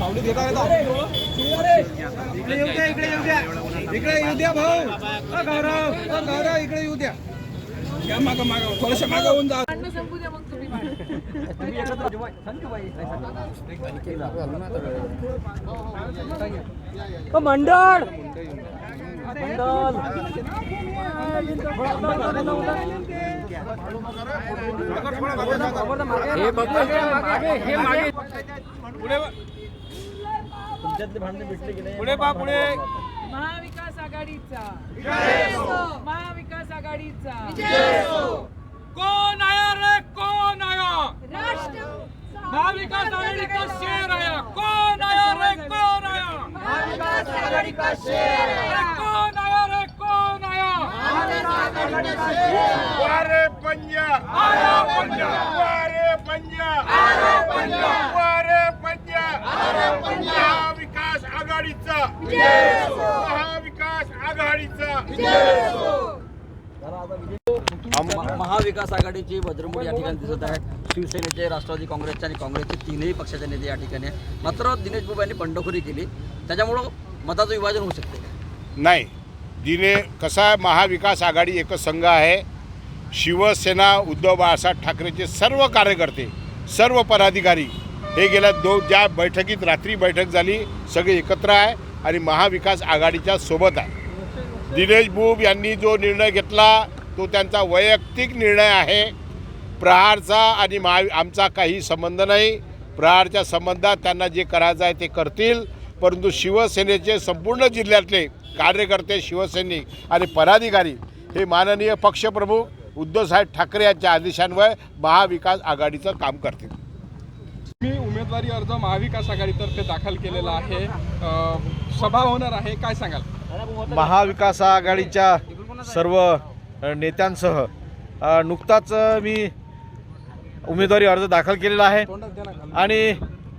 पावली देता इकडे येऊ द्या इकडे येऊ द्या इकडे येऊ द्या भाऊ गौरव गौरव इकडे येऊ द्या या मागं मागं थोडंसं मागं होऊन जा. भांडणं संपू द्या मग तुम्ही भांडण. मंडळ! पुढे बा पुढे महाविकास आघाडीचा. महाविकास आघाडीचा. कोण आया रे? कोण आया? महाविकास आघाडी का शेर आया. कोण आया रे? कोण आया? अरे कोण आया रे? कोण आया? वारे पंजा. आया पंजा. वारे पंजा. आरे पंजा. वारे पंजा. आरे पंजा. महाविकास आघाडीचा. महाविकास आघाडीचा. महाविकास आघाडीची वज्रमूळ या ठिकाणी दिसत आहे. शिवसेनेचे राष्ट्रवादी काँग्रेसचे आणि काँग्रेसचे तीनही पक्षाचे नेते या ठिकाणी मात्र दिनेश बाबा यांनी बंडखोरी केली. त्याच्यामुळं मताचं विभाजन होऊ शकते. नाही. दिने कसा आहे? महाविकास आघाडी एकच संघ आहे. शिवसेना उद्धव बाळासाहेब ठाकरेचे सर्व कार्यकर्ते सर्व पदाधिकारी हे गेल्या दो ज्या बैठकीत रात्री बैठक झाली सगळे एकत्र आहे आणि महाविकास आघाडीच्या सोबत आहे. दिनेश बुब यांनी जो निर्णय घेतला तो त्यांचा वैयक्तिक निर्णय आहे. प्रहारचा आणि महा आमचा काही संबंध नाही. प्रहारच्या संबंधात त्यांना जे करायचं आहे ते करतील. परंतु शिवसेनेचे संपूर्ण जिल्ह्यातले कार्यकर्ते शिवसैनिक आणि पदाधिकारी हे माननीय पक्षप्रमुख उद्धवसाहेब ठाकरे यांच्या आदेशान्वये महाविकास आघाडीचं काम करतील. मी उमेदवारी अर्ज महाविकास आघाडीतर्फे दाखल केलेला आहे. सभा होणार आहे. काय सांगाल? महाविकास आघाडीच्या सर्व नेत्यांसह. नुकताच मी उमेदवारी अर्ज दाखल केलेला आहे. आणि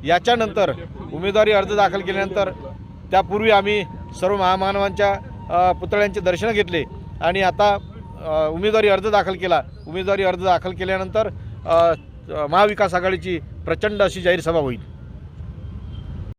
याच्यानंतर उमेदवारी अर्ज दाखल केल्यानंतर त्यापूर्वी आम्ही सर्व महामानवांच्या पुतळ्यांचे दर्शन घेतले. आणि आता उमेदवारी अर्ज दाखल केला. उमेदवारी अर्ज दाखल केल्यानंतर महाविकास आघाडीची प्रचंड अशी जाहीर सभा होईल.